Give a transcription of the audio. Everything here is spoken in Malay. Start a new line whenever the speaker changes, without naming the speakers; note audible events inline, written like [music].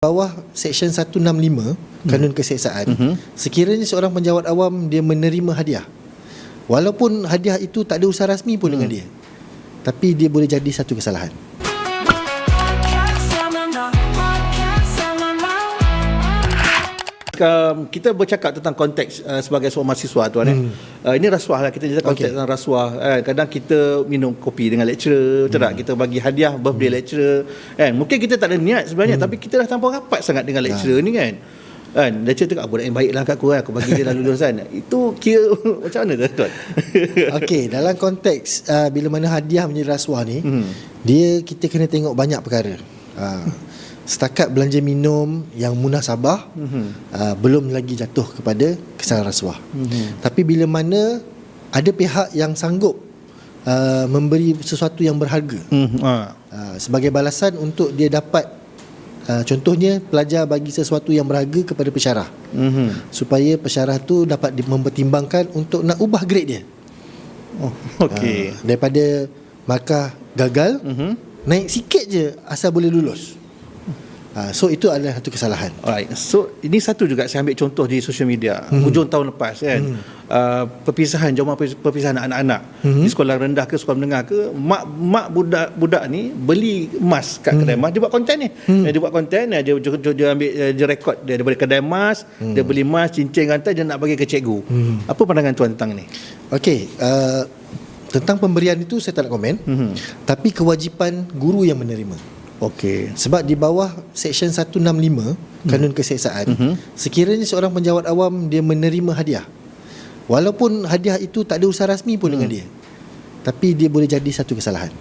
bawah Seksyen 165 Kanun Keseksaan sekiranya seorang penjawat awam dia menerima hadiah. Walaupun hadiah itu tak ada usaha rasmi pun dengan dia tapi dia boleh jadi satu kesalahan
um, kita bercakap tentang konteks uh, sebagai seorang mahasiswa tuan hmm. eh. Uh, ini rasuah lah kita cerita konteks
Okey.
tentang rasuah. Eh, kadang kita minum kopi dengan lecturer, betul tak? Kita bagi hadiah birthday lecturer. Kan? Mungkin kita tak ada niat sebenarnya tapi kita dah tanpa rapat sangat dengan lecturer ni kan. Kan? Lecturer tu kat budak yang baik lah kat aku kan. Aku bagi dia dah lulus kan. Itu kira [laughs] macam mana tu tuan? [laughs]
Okey, dalam konteks uh, bila mana hadiah menjadi rasuah ni,
Hmm.
dia kita kena tengok banyak perkara. Uh, [laughs] setakat belanja minum yang munasabah
Mhm.
uh, belum lagi jatuh kepada kesalahan rasuah.
Mhm.
Tapi bila mana ada pihak yang sanggup uh, memberi sesuatu yang berharga
Hmm. Ha.
uh, sebagai balasan untuk dia dapat uh, contohnya pelajar bagi sesuatu yang berharga kepada pesyarah
Mhm.
supaya pesyarah tu dapat mempertimbangkan untuk nak ubah grade dia.
Oh, okey.
Ah, daripada markah gagal
Mhm.
naik sikit je asal boleh lulus. Ah, so itu adalah satu kesalahan.
Alright. So ini satu juga saya ambil contoh di social media hmm. hujung tahun lepas kan. Hmm. Uh, perpisahan jauh perpisahan anak-anak hmm. di sekolah rendah ke sekolah menengah ke mak mak budak budak ni beli emas kat hmm. kedai emas dia buat konten ni. Hmm. Dia buat konten dia, dia, dia, dia ambil eh, dia rekod dia daripada kedai emas, hmm. dia beli emas cincin rantai dia nak bagi ke cikgu. Hmm. Apa pandangan tuan tentang ni?
Okey, uh, tentang pemberian itu saya tak nak komen.
Mhm.
Tapi kewajipan guru yang menerima.
Okey.
Sebab di bawah Seksyen 165 Kanun Keseksaan
Mhm.
sekiranya seorang penjawat awam dia menerima hadiah walaupun hadiah itu tak ada usaha rasmi pun dengan dia tapi dia boleh jadi satu kesalahan.